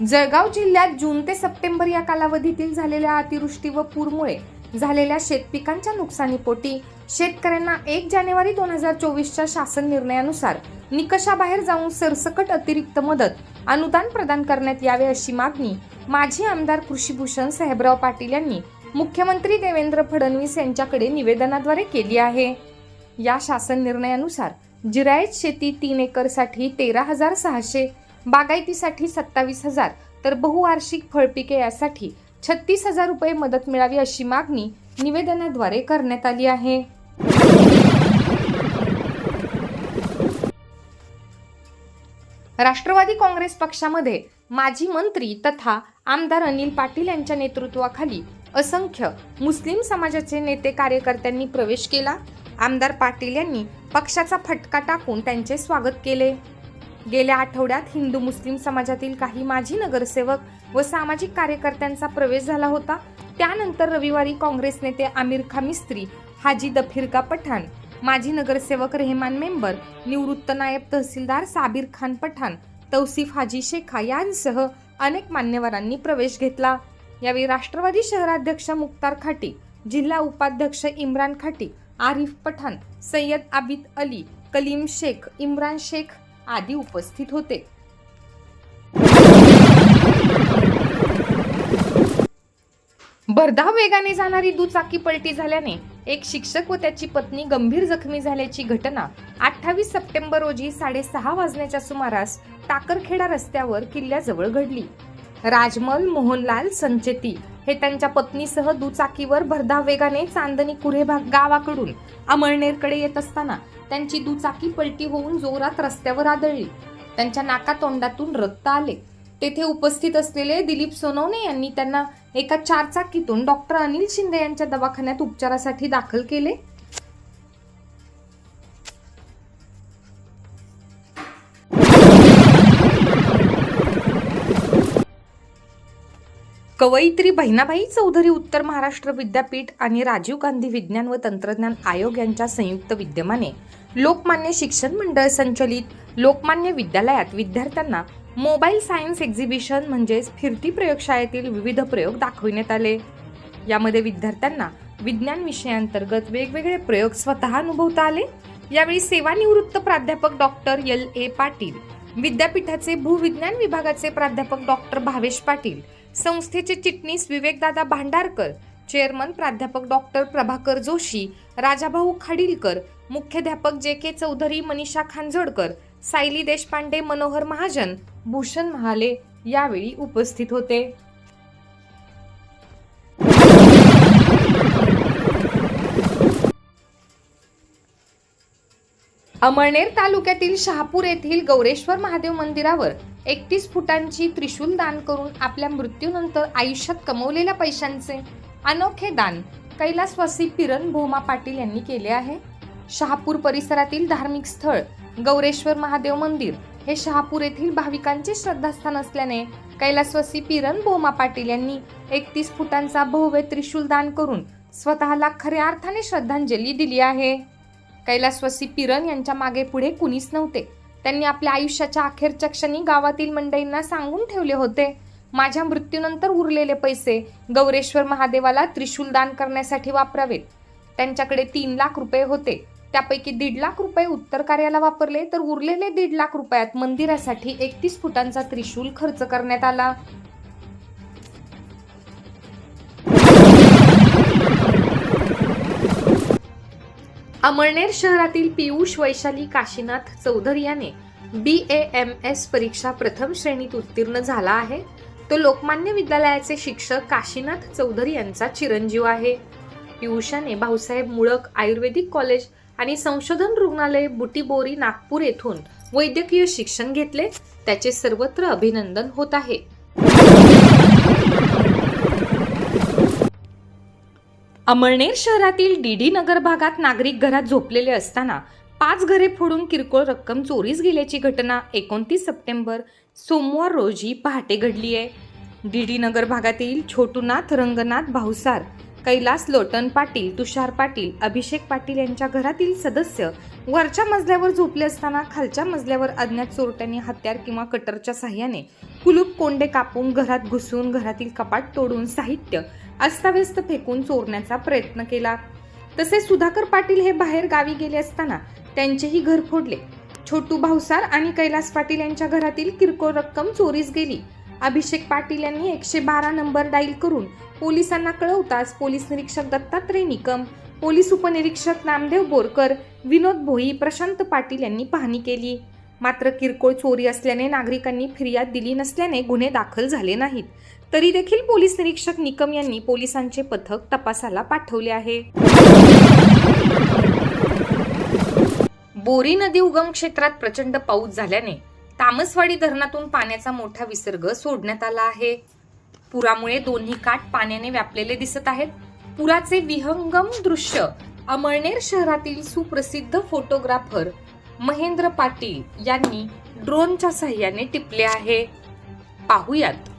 जळगाव जिल्ह्यात जून ते सप्टेंबर या कालावधीतील झालेल्या अतिवृष्टी व पूरमुळे झालेल्या शेतपिकांच्या नुकसानीपोटी शेतकऱ्यांना एक जानेवारी दोन हजार चोवीसच्या शासन निर्णयानुसार निकषाबाहेर जाऊन सरसकट अतिरिक्त मदत अनुदान प्रदान करण्यात यावे अशी मागणी माजी आमदार कृषीभूषण साहेबराव पाटील यांनी मुख्यमंत्री देवेंद्र फडणवीस यांच्याकडे निवेदनाद्वारे केली आहे. या शासन निर्णयानुसार जिरायत शेती तीन एकरसाठी तेरा हजार सहाशे बागायतीसाठी सत्तावीस हजार. तर बहुवार्षिक फळपिके यासाठी छत्तीस हजार रुपये मदत मिळावी अशी मागणी निवेदनाद्वारे करण्यात आली आहे. राष्ट्रवादी काँग्रेस पक्षामध्ये माजी मंत्री तथा आमदार अनिल पाटील यांच्या नेतृत्वाखाली असंख्य मुस्लिम समाजाचे नेते कार्यकर्त्यांनी प्रवेश केला. आमदार पाटील यांनी पक्षाचा फटका टाकून त्यांचे स्वागत केले. गेल्या आठवड्यात हिंदू मुस्लिम समाजातील काही माजी नगरसेवक व सामाजिक कार्यकर्त्यांचा प्रवेश झाला होता. त्यानंतर रविवारी काँग्रेस नेते आमिर खा मिस्त्री हाजी दफिरका पठाण माजी नगरसेवक रेहमान मेंबर निवृत्त नायब तहसीलदार साबिर खान पठाण तौसिफ हाजी शेखा यांसह अनेक मान्यवरांनी प्रवेश घेतला. यावेळी राष्ट्रवादी शहराध्यक्ष मुक्तार खाटी जिल्हा उपाध्यक्ष इम्रान खाटी आरिफ पठाण सय्यद आबिद अली कलीम शेख इम्रान शेख आदी उपस्थित होते. भरधाव वेगाने जाणारी दुचाकी पलटी झाल्याने एक शिक्षक व त्याची पत्नी गंभीर जखमी झाल्याची घटना अठ्ठावीस सप्टेंबर रोजी साडेसहा वाजण्याच्या सुमारास टाकरखेडा रस्त्यावर किल्ल्याजवळ घडली. राजमल मोहनलाल संचेती हे त्यांच्या पत्नीसह दुचाकीवर भरधाव वेगाने चांदणी कुऱ्हे भाग गावाकडून अमळनेरकडे येत असताना त्यांची दुचाकी पलटी होऊन जोरात रस्त्यावर आदळली. त्यांच्या नाकातोंडातून रक्त आले. तेथे उपस्थित असलेले दिलीप सोनवणे यांनी त्यांना एका चारचाकीतून डॉक्टर अनिल शिंदे यांच्या दवाखान्यात उपचारासाठी दाखल केले. कवयित्री बहिणाबाई चौधरी उत्तर महाराष्ट्र विद्यापीठ आणि राजीव गांधी विज्ञान व तंत्रज्ञान आयोग यांच्या संयुक्त विद्यमाने लोकमान्य शिक्षण मंडळ संचलित लोकमान्य विद्यालयात विद्यार्थ्यांना मोबाईल सायन्स एक्झिबिशन म्हणजेच फिरती प्रयोगशाळेतील विविध प्रयोग दाखविण्यात आले. यामध्ये विद्यार्थ्यांना विज्ञान विषयांतर्गत वेगवेगळे प्रयोग स्वतः अनुभवता आले. यावेळी सेवानिवृत्त प्राध्यापक डॉक्टर एल ए पाटील विद्यापीठाचे भूविज्ञान विभागाचे प्राध्यापक डॉक्टर भावेश पाटील संस्थेचे चिटणीस विवेकदादा भांडारकर चेअरमन प्राध्यापक डॉक्टर प्रभाकर जोशी राजाभाऊ खाडीलकर मुख्याध्यापक जे के चौधरी मनीषा खांजोडकर सायली देशपांडे मनोहर महाजन भूषण महाले यावेळी उपस्थित होते. अमळनेर तालुक्यातील शहापूर येथील गौरेश्वर महादेव मंदिरावर एकतीस फुटांची त्रिशूल दान करून आपल्या मृत्यूनंतर आयुष्यात कमवलेल्या पैशांचे अनोखे दान कैलासवासी पिरण भोमा पाटील यांनी केले आहे. शहापूर परिसरातील धार्मिक स्थळ गौरेश्वर महादेव मंदिर हे शहापूर येथील भाविकांचे श्रद्धास्थान असल्याने कैलासवासी पिरण भोमा पाटील यांनी एकतीस फुटांचा भव्य त्रिशूल दान करून स्वतःला खऱ्या अर्थाने श्रद्धांजली दिली आहे. कैलासवासी पिरन यांच्या मागे पुढे कुणीच नव्हते. त्यांनी आपल्या आयुष्याच्या अखेरच्या क्षणी गावातील मंडईंना सांगून ठेवले होते. माझ्या मृत्यूनंतर उरलेले पैसे गौरेश्वर महादेवाला त्रिशूल दान करण्यासाठी वापरावेत. त्यांच्याकडे तीन लाख रुपये होते. त्यापैकी दीड लाख रुपये उत्तर कार्याला वापरले तर उरलेले दीड लाख रुपयात मंदिरासाठी एकतीस फुटांचा त्रिशूल खर्च करण्यात आला. अमळनेर शहरातील पियुष वैशाली काशीनाथ चौधरी याने बी ए एम एस परीक्षा प्रथम श्रेणीत उत्तीर्ण झाला आहे. तो लोकमान्य विद्यालयाचे शिक्षक काशीनाथ चौधरी यांचा चिरंजीव आहे. पियुषाने भाऊसाहेब मुळक आयुर्वेदिक कॉलेज आणि संशोधन रुग्णालय बुटीबोरी नागपूर येथून वैद्यकीय शिक्षण घेतले. त्याचे सर्वत्र अभिनंदन होत आहे. अमळनेर शहरातील डीडी नगर भागात नागरिक घरात झोपलेले असताना पाच घरे फोडून किरकोळ रक्कम चोरीस गेल्याची घटना एकोणतीस सप्टेंबर सोमवार रोजी पहाटे घडली आहे. डीडी नगर भागातील छोटूनाथ रंगनाथ भाऊसार कैलास लोटन पाटील तुषार पाटील अभिषेक पाटील यांच्या घरातील सदस्य वरच्या मजल्यावर झोपले असताना खालच्या मजल्यावर अज्ञात चोरट्यांनी हत्यार किंवा कटरच्या साह्याने कुलूप कोंडे कापून घरात घुसून घरातील कपाट तोडून साहित्य अस्ताव्यस्त फेकून चोरण्याचा प्रयत्न केला. तसेच सुधाकर पाटील हे बाहेर गावी गेले असताना त्यांचेही घर फोडले. छोटू भावसार आणि कैलास पाटील यांच्या घरातील किरकोळ रक्कम चोरीस गेली. अभिषेक पाटील यांनी एकशे बारा नंबर डाईल करून पोलिसांना कळवताच पोलीस निरीक्षक दत्तात्रय निकम पोलीस उपनिरीक्षक नामदेव बोरकर विनोद भोई प्रशांत पाटील यांनी पाहणी केली. मात्र किरकोळ चोरी असल्याने नागरिकांनी फिर्याद दिली नसल्याने गुन्हे दाखल झाले नाहीत. तरी देखील पोलीस निरीक्षक निकम यांनी पोलिसांचे पथक तपासाला पाठवले आहे. बोरी नदी उगम क्षेत्रात प्रचंड पाऊस झाल्याने तामसवाडी धरणातून पाण्याचा मोठा विसर्ग सोडण्यात आला आहे. पुरामुळे दोन्ही काठ पाण्याने व्यापलेले दिसत आहेत. पुराचे विहंगम दृश्य अमळनेर शहरातील सुप्रसिद्ध फोटोग्राफर महेंद्र पाटील यांनी ड्रोनच्या सहाय्याने टिपले आहे. पाहुयात.